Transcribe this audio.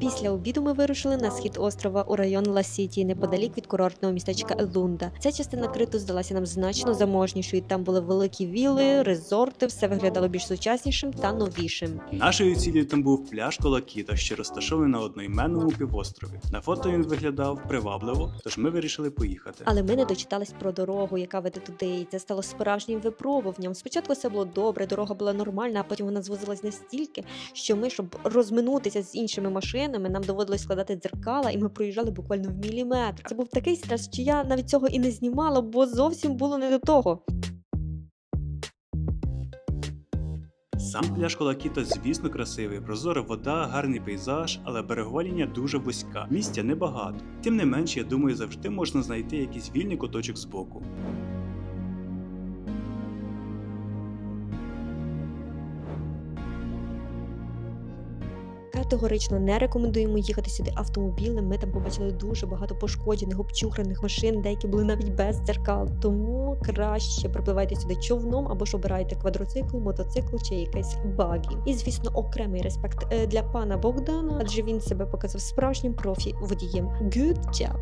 Після обіду ми вирушили на схід острова у район Ла-Сіті, неподалік від курортного містечка Елунда. Ця частина криту здалася нам значно заможнішою. Там були великі віли, резорти, все виглядало більш сучаснішим та новішим. Нашою ціллю там був пляж Колакіта, що розташований на одноіменному півострові. На фото він виглядав привабливо, тож ми вирішили поїхати. Але ми не дочитались про дорогу, яка веде туди. І це стало справжнім випробуванням. Спочатку все було добре, дорога була нормальна, а потім вона звозилась настільки, що ми, щоб розминутися з іншими машинами, нам доводилось складати дзеркала, і ми проїжджали буквально в міліметр. Це був такий стрес, що я навіть цього і не знімала, бо зовсім було не до того. Сам пляж Колакіта, звісно, красивий, прозора вода, гарний пейзаж, але берегова дуже вузька. Місця небагато. Тим не менш, я думаю, завжди можна знайти якийсь вільний куточок збоку. Категорично не рекомендуємо їхати сюди автомобілем. Ми там побачили дуже багато пошкоджених, обчухраних машин, деякі були навіть без дзеркал. Тому краще припливайте сюди човном або ж обирайте квадроцикл, мотоцикл чи якесь багі. І звісно, окремий респект е, для пана Богдана, адже він себе показав справжнім профі водієм. Good job!